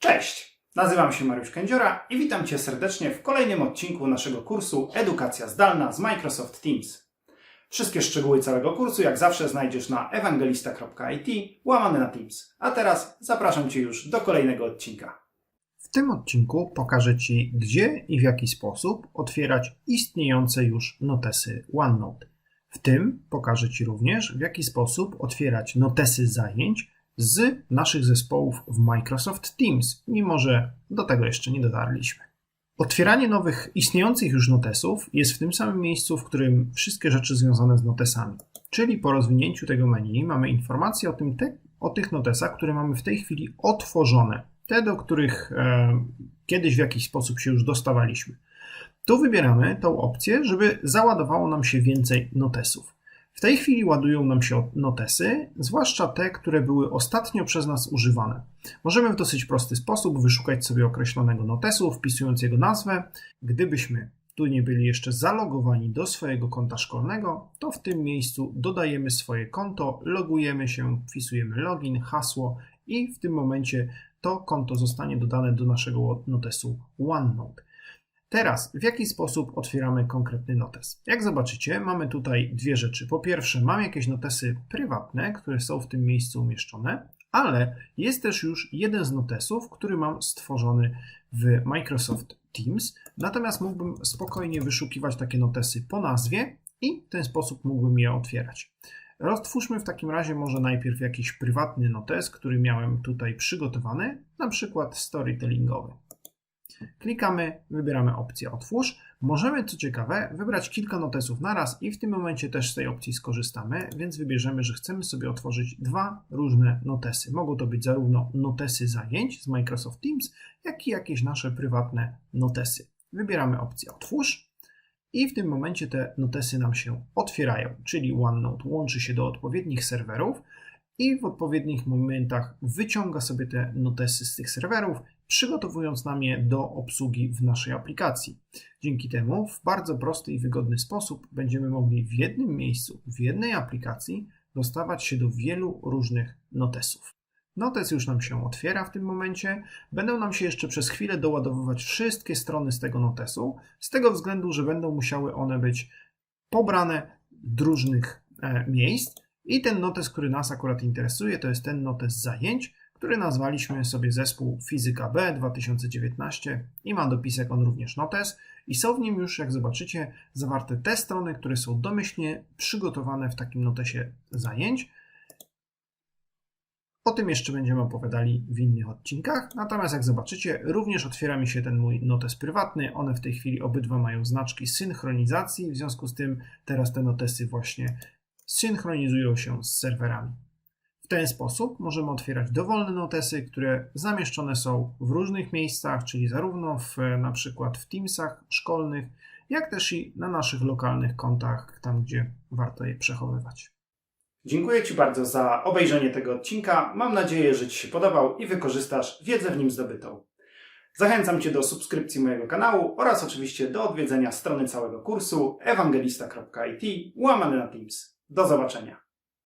Cześć! Nazywam się Mariusz Kędziora i witam Cię serdecznie w kolejnym odcinku naszego kursu Edukacja zdalna z Microsoft Teams. Wszystkie szczegóły całego kursu, jak zawsze, znajdziesz na ewangelista.it łamane na Teams. A teraz zapraszam Cię już do kolejnego odcinka. W tym odcinku pokażę Ci, gdzie i w jaki sposób otwierać istniejące już notesy OneNote. W tym pokażę Ci również, w jaki sposób otwierać notesy zajęć z naszych zespołów w Microsoft Teams, mimo że do tego jeszcze nie dotarliśmy. Otwieranie nowych, istniejących już notesów jest w tym samym miejscu, w którym wszystkie rzeczy związane z notesami. Czyli po rozwinięciu tego menu mamy informacje o, tym te, o tych notesach, które mamy w tej chwili otworzone. Te, do których e, kiedyś w jakiś sposób się już dostawaliśmy. Tu wybieramy tą opcję, żeby załadowało nam się więcej notesów. W tej chwili ładują nam się notesy, zwłaszcza te, które były ostatnio przez nas używane. Możemy w dosyć prosty sposób wyszukać sobie określonego notesu, wpisując jego nazwę. Gdybyśmy tu nie byli jeszcze zalogowani do swojego konta szkolnego, to w tym miejscu dodajemy swoje konto, logujemy się, wpisujemy login, hasło i w tym momencie to konto zostanie dodane do naszego notesu OneNote. Teraz, w jaki sposób otwieramy konkretny notes? Jak zobaczycie, mamy tutaj dwie rzeczy. Po pierwsze, mam jakieś notesy prywatne, które są w tym miejscu umieszczone, ale jest też już jeden z notesów, który mam stworzony w Microsoft Teams. Natomiast mógłbym spokojnie wyszukiwać takie notesy po nazwie i w ten sposób mógłbym je otwierać. Roztwórzmy w takim razie może najpierw jakiś prywatny notes, który miałem tutaj przygotowany, na przykład storytellingowy. Klikamy, wybieramy opcję Otwórz. Możemy, co ciekawe, wybrać kilka notesów naraz i w tym momencie też z tej opcji skorzystamy, więc wybierzemy, że chcemy sobie otworzyć dwa różne notesy. Mogą to być zarówno notesy zajęć z Microsoft Teams, jak i jakieś nasze prywatne notesy. Wybieramy opcję Otwórz i w tym momencie te notesy nam się otwierają, czyli OneNote łączy się do odpowiednich serwerów i w odpowiednich momentach wyciąga sobie te notesy z tych serwerów, przygotowując nam je do obsługi w naszej aplikacji. Dzięki temu w bardzo prosty i wygodny sposób będziemy mogli w jednym miejscu, w jednej aplikacji dostawać się do wielu różnych notesów. Notes już nam się otwiera w tym momencie. Będą nam się jeszcze przez chwilę doładowywać wszystkie strony z tego notesu, z tego względu, że będą musiały one być pobrane z różnych e, miejsc. I ten notes, który nas akurat interesuje, to jest ten notes zajęć, który nazwaliśmy sobie zespół Fizyka B 2019 i ma dopisek on również notes i są w nim już, jak zobaczycie, zawarte te strony, które są domyślnie przygotowane w takim notesie zajęć. O tym jeszcze będziemy opowiadali w innych odcinkach. Natomiast jak zobaczycie, również otwiera mi się ten mój notes prywatny. One w tej chwili obydwa mają znaczki synchronizacji, w związku z tym teraz te notesy właśnie synchronizują się z serwerami. Ten sposób możemy otwierać dowolne notesy, które zamieszczone są w różnych miejscach, czyli zarówno w, na przykład w Teamsach szkolnych, jak też i na naszych lokalnych kontach, tam gdzie warto je przechowywać. Dziękuję Ci bardzo za obejrzenie tego odcinka. Mam nadzieję, że Ci się podobał i wykorzystasz wiedzę w nim zdobytą. Zachęcam Cię do subskrypcji mojego kanału oraz oczywiście do odwiedzenia strony całego kursu ewangelista.it łamany na Teams. Do zobaczenia.